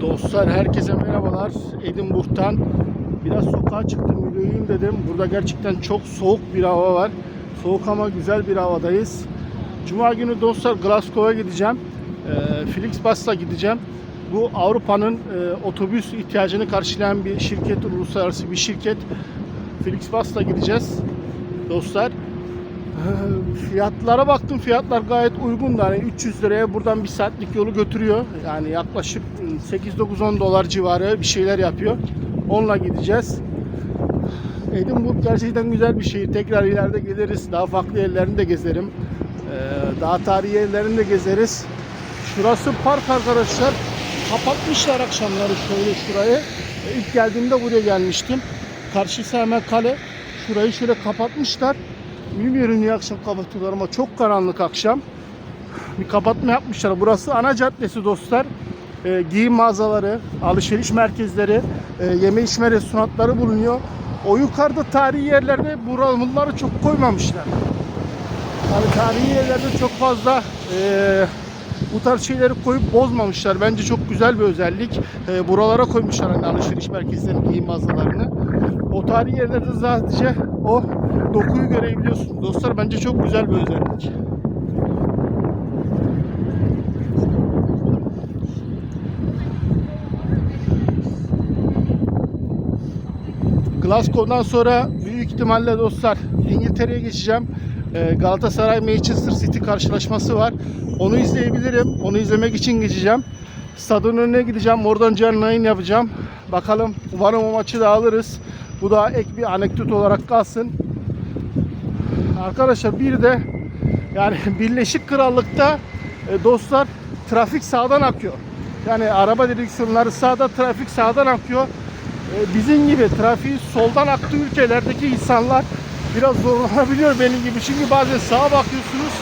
Dostlar herkese merhabalar. Edinburgh'tan biraz sokağa çıktım yürüyeyim dedim. Burada gerçekten çok soğuk bir hava var. Soğuk ama güzel bir havadayız. Cuma günü dostlar Glasgow'a gideceğim. Ee, Flixbus'la gideceğim. Bu Avrupa'nın e, otobüs ihtiyacını karşılayan bir şirket, uluslararası bir şirket. Flixbus'la gideceğiz dostlar. Ee, Fiyatlara baktım fiyatlar gayet uygun yani 300 liraya buradan bir saatlik yolu götürüyor. Yani yaklaşık 8-9-10 dolar civarı bir şeyler yapıyor. Onunla gideceğiz. Edinburgh gerçekten güzel bir şehir. Tekrar ileride geliriz. Daha farklı yerlerini de gezerim. Ee, daha tarihi yerlerini de gezeriz. Şurası park arkadaşlar. Kapatmışlar akşamları şöyle şurayı. İlk geldiğimde buraya gelmiştim. Karşısı hemen kale. Şurayı şöyle kapatmışlar Bilmiyorum niye akşam kapatıyorlar ama çok karanlık akşam. Bir kapatma yapmışlar. Burası ana caddesi dostlar. Ee, giyim mağazaları, alışveriş merkezleri, e, yeme içme restoranları bulunuyor. O yukarıda tarihi yerlerde bura- bunları çok koymamışlar. Yani tarihi yerlerde çok fazla e, bu tarz şeyleri koyup bozmamışlar. Bence çok güzel bir özellik. E, buralara koymuşlar hani alışveriş merkezlerini, giyim mağazalarını. O tarihi yerlerde sadece o dokuyu görebiliyorsun. Dostlar bence çok güzel bir özellik. Glasgow'dan sonra büyük ihtimalle dostlar İngiltere'ye geçeceğim. Ee, Galatasaray Manchester City karşılaşması var. Onu izleyebilirim. Onu izlemek için geçeceğim. Stadın önüne gideceğim. Oradan canlı yayın yapacağım. Bakalım umarım o maçı da alırız. Bu da ek bir anekdot olarak kalsın. Arkadaşlar bir de yani Birleşik Krallık'ta e, dostlar trafik sağdan akıyor. Yani araba direksiyonları sağda, trafik sağdan akıyor. E, bizim gibi trafiği soldan aktığı ülkelerdeki insanlar biraz zorlanabiliyor benim gibi. Çünkü bazen sağa bakıyorsunuz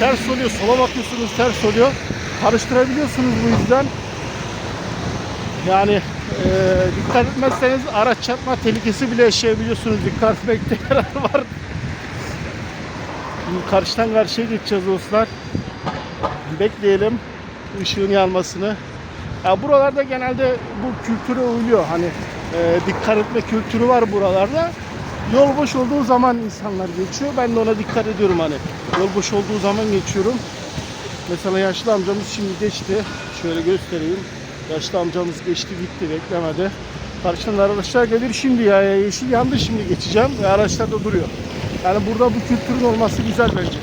ters oluyor, sola bakıyorsunuz ters oluyor. Karıştırabiliyorsunuz bu yüzden. Yani e, dikkat etmezseniz araç çarpma tehlikesi bile yaşayabiliyorsunuz. Dikkat etmekte yarar var. Karşıdan karşıya geçeceğiz dostlar. Bekleyelim ışığın yanmasını. Ya buralarda genelde bu kültüre uyuyor. Hani e, dikkat etme kültürü var buralarda. Yol boş olduğu zaman insanlar geçiyor. Ben de ona dikkat ediyorum hani. Yol boş olduğu zaman geçiyorum. Mesela yaşlı amcamız şimdi geçti. Şöyle göstereyim. Yaşlı amcamız geçti gitti beklemedi. Karşıdan araçlar gelir şimdi ya yeşil yandı şimdi geçeceğim ve araçlar da duruyor. Yani burada bu kültürün olması güzel bence.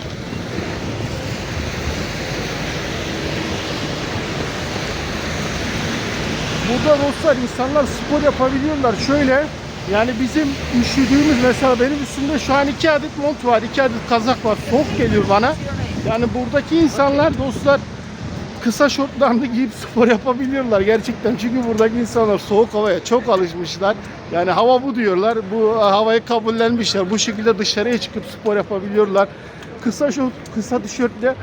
Burada dostlar insanlar spor yapabiliyorlar. Şöyle yani bizim üşüdüğümüz mesela benim üstümde şu an iki adet mont var, iki adet kazak var. Soğuk geliyor bana. Yani buradaki insanlar dostlar kısa şortlarını giyip spor yapabiliyorlar gerçekten. Çünkü buradaki insanlar soğuk havaya çok alışmışlar. Yani hava bu diyorlar. Bu havayı kabullenmişler. Bu şekilde dışarıya çıkıp spor yapabiliyorlar. Kısa şort, kısa tişörtle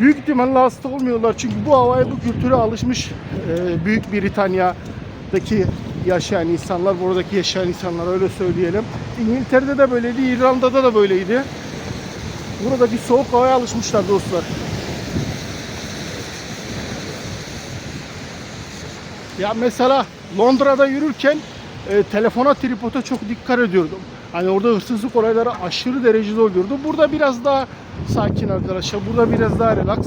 büyük ihtimalle hasta olmuyorlar. Çünkü bu havaya, bu kültüre alışmış e, Büyük Britanya'daki yaşayan insanlar, buradaki yaşayan insanlar öyle söyleyelim. İngiltere'de de böyleydi, İrlanda'da da böyleydi. Buradaki soğuk havaya alışmışlar dostlar. Ya mesela Londra'da yürürken e, telefona tripoda çok dikkat ediyordum. Hani orada hırsızlık olayları aşırı derecede oluyordu. Burada biraz daha sakin arkadaşlar. Burada biraz daha relax.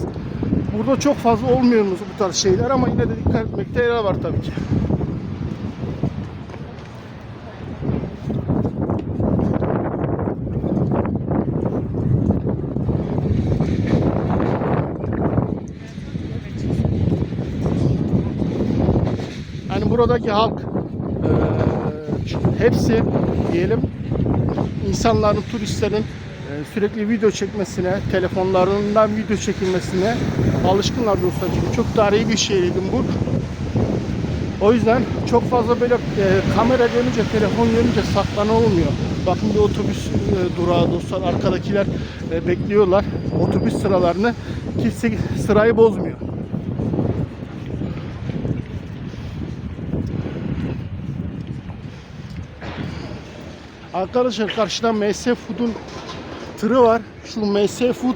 Burada çok fazla olmuyor bu tarz şeyler ama yine de dikkat etmekte yarar var tabii ki. Buradaki halk eee, hepsi diyelim insanların, turistlerin sürekli video çekmesine, telefonlarından video çekilmesine alışkınlar dostlar. Çünkü çok tarihi bir şehir Edinburgh. O yüzden çok fazla böyle eee, kamera görünce, telefon görünce saklana olmuyor. Bakın bir otobüs eee, durağı dostlar. Arkadakiler eee, bekliyorlar otobüs sıralarını. Kimse sırayı bozmuyor. Arkadaşlar karşıdan MS Food'un tırı var. Şu MS Food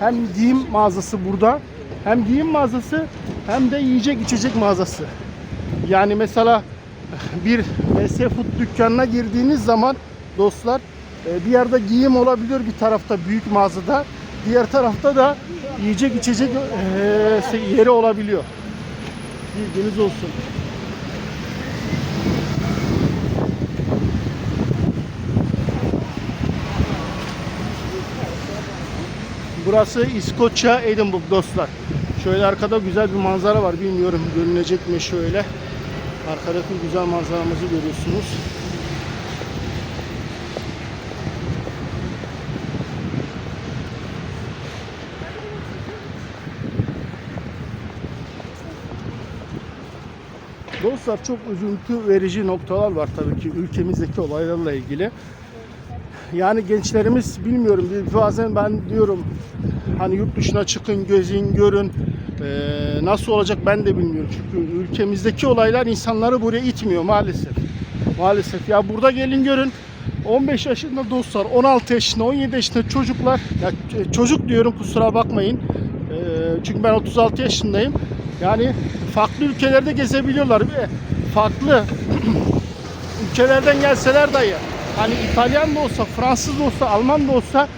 hem giyim mağazası burada hem giyim mağazası hem de yiyecek içecek mağazası. Yani mesela bir MS Food dükkanına girdiğiniz zaman dostlar e, bir yerde giyim olabilir bir tarafta büyük mağazada. Diğer tarafta da yiyecek içecek e, yeri olabiliyor. Bilginiz olsun. Burası İskoçya Edinburgh dostlar. Şöyle arkada güzel bir manzara var. Bilmiyorum görünecek mi şöyle. Arkadaki güzel manzaramızı görüyorsunuz. Dostlar çok üzüntü verici noktalar var tabii ki ülkemizdeki olaylarla ilgili. Yani gençlerimiz bilmiyorum bazen ben diyorum hani yurt dışına çıkın gözün görün. Ee, nasıl olacak ben de bilmiyorum. Çünkü ülkemizdeki olaylar insanları buraya itmiyor maalesef. Maalesef. Ya burada gelin görün. 15 yaşında dostlar 16 yaşında 17 yaşında çocuklar. Ya ç- çocuk diyorum kusura bakmayın. Ee, çünkü ben 36 yaşındayım. Yani farklı ülkelerde gezebiliyorlar farklı ülkelerden gelseler dahi hani İtalyan da olsa, Fransız da olsa, Alman da olsa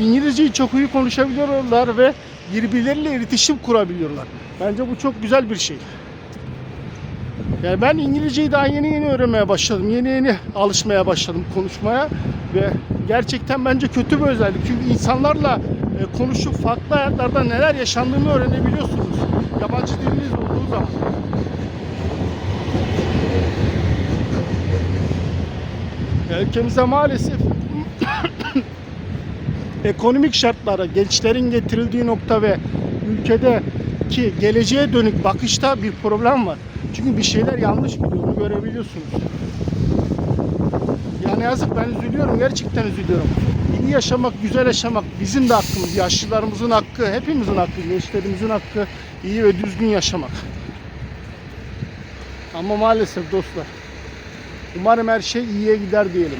İngilizceyi çok iyi konuşabiliyorlar ve birbirleriyle iletişim kurabiliyorlar. Bence bu çok güzel bir şey. Yani ben İngilizceyi daha yeni yeni öğrenmeye başladım. Yeni yeni alışmaya başladım konuşmaya ve gerçekten bence kötü bir özellik. Çünkü insanlarla e, konuşup farklı hayatlarda neler yaşandığını öğrenebiliyorsunuz. Yabancı diliniz olduğu zaman. Ülkemize maalesef ekonomik şartlara, gençlerin getirildiği nokta ve ülkedeki geleceğe dönük bakışta bir problem var. Çünkü bir şeyler yanlış gidiyor, onu görebiliyorsunuz. Yani yazık ben üzülüyorum, gerçekten üzülüyorum. İyi yaşamak, güzel yaşamak bizim de hakkımız, yaşlılarımızın hakkı, hepimizin hakkı, gençlerimizin hakkı iyi ve düzgün yaşamak. Ama maalesef dostlar, umarım her şey iyiye gider diyelim.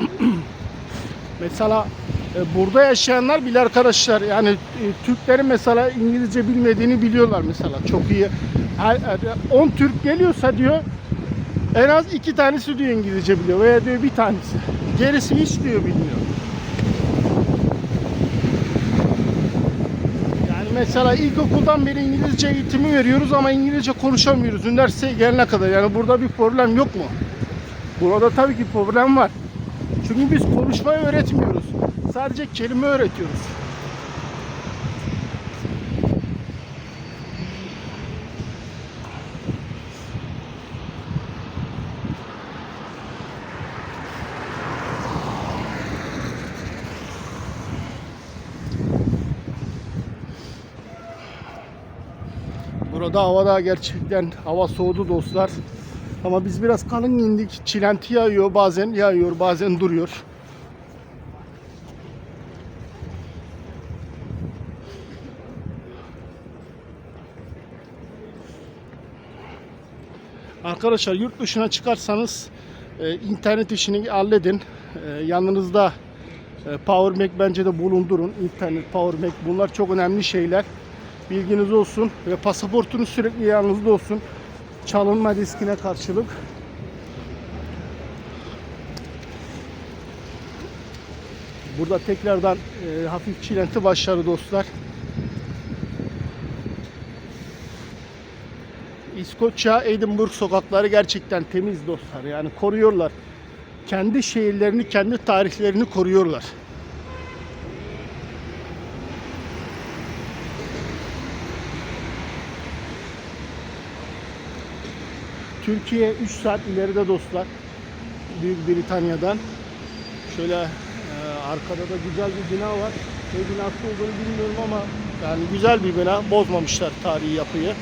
Mesela e, burada yaşayanlar bile arkadaşlar yani e, Türklerin mesela İngilizce bilmediğini biliyorlar mesela çok iyi. Her- her- 10 Türk geliyorsa diyor en az iki tanesi diyor İngilizce biliyor veya diyor bir tanesi. Gerisi hiç diyor bilmiyor. Yani mesela ilkokuldan beri İngilizce eğitimi veriyoruz ama İngilizce konuşamıyoruz üniversiteye gelene kadar. Yani burada bir problem yok mu? Burada tabii ki problem var. Çünkü biz konuşmayı öğretmiyoruz. Sadece kelime öğretiyoruz. Burada hava da gerçekten hava soğudu dostlar. Ama biz biraz kalın indik. Çilenti yağıyor bazen yağıyor bazen duruyor. Arkadaşlar yurt dışına çıkarsanız e, internet işini halledin. E, yanınızda e, power bank bence de bulundurun. İnternet, power bank bunlar çok önemli şeyler. Bilginiz olsun ve pasaportunuz sürekli yanınızda olsun. Çalınma riskine karşılık. Burada tekrardan e, hafif çilenti başladı dostlar. İskoçya, Edinburgh sokakları gerçekten temiz dostlar. Yani koruyorlar. Kendi şehirlerini, kendi tarihlerini koruyorlar. Türkiye 3 saat ileride dostlar. Büyük Britanya'dan. Şöyle e, arkada da güzel bir bina var. Ne binası olduğunu bilmiyorum ama yani güzel bir bina. Bozmamışlar tarihi yapıyı.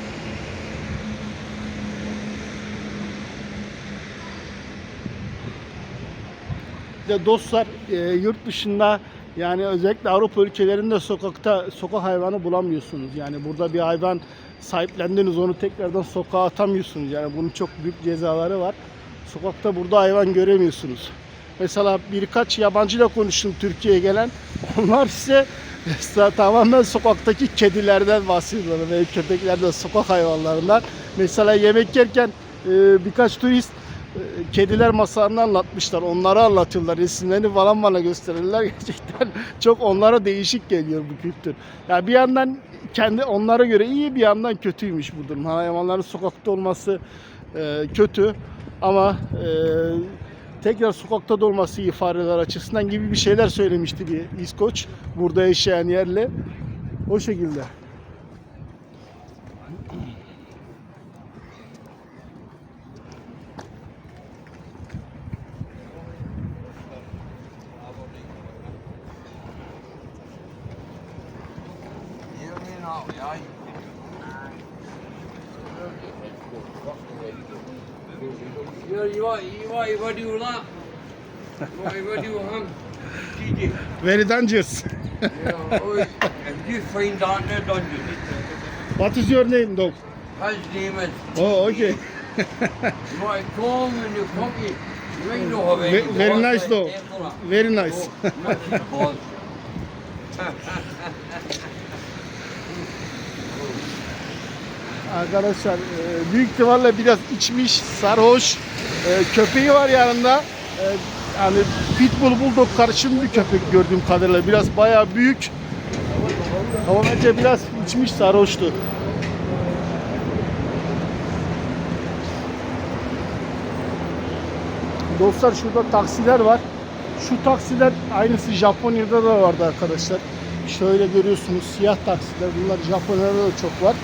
de dostlar e, yurt dışında yani özellikle Avrupa ülkelerinde sokakta sokak hayvanı bulamıyorsunuz. Yani burada bir hayvan sahiplendiniz onu tekrardan sokağa atamıyorsunuz. Yani bunun çok büyük cezaları var. Sokakta burada hayvan göremiyorsunuz. Mesela birkaç yabancıyla konuştum Türkiye'ye gelen. Onlar ise tamamen sokaktaki kedilerden bahsediyorlar ve köpeklerden, sokak hayvanlarından. Mesela yemek yerken e, birkaç turist e, kediler masalını anlatmışlar. Onları anlatıyorlar. Resimlerini falan bana gösterirler. Gerçekten çok onlara değişik geliyor bu kültür. Yani bir yandan kendi onlara göre iyi bir yandan kötüymüş bu durum. Hayvanların sokakta olması e, kötü ama e, tekrar sokakta da olması iyi fareler açısından gibi bir şeyler söylemişti bir İskoç burada yaşayan yerli. O şekilde. You like? What, what do you want? TJ. Very dangerous. You find out you? What is your name dog? His name is. Oh okay. To come and you come Ve- very nice dog. Very nice. Arkadaşlar e, büyük ihtimalle biraz içmiş, sarhoş. E, Köpeği var yanında. E, Yani Pitbull Bulldog karışım bir köpek gördüğüm kadarıyla. Biraz bayağı büyük. Ama bence biraz içmiş, sarhoştu. Dostlar şurada taksiler var. Şu taksiler aynısı Japonya'da da vardı arkadaşlar. Şöyle görüyorsunuz siyah taksiler. Bunlar Japonya'da da çok var.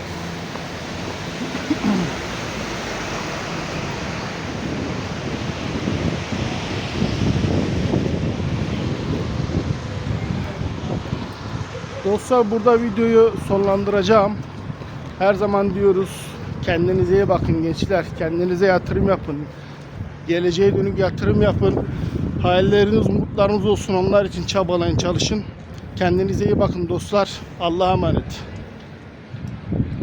Dostlar burada videoyu sonlandıracağım. Her zaman diyoruz kendinize iyi bakın gençler. Kendinize yatırım yapın. Geleceğe dönük yatırım yapın. Hayalleriniz, umutlarınız olsun. Onlar için çabalayın, çalışın. Kendinize iyi bakın dostlar. Allah'a emanet.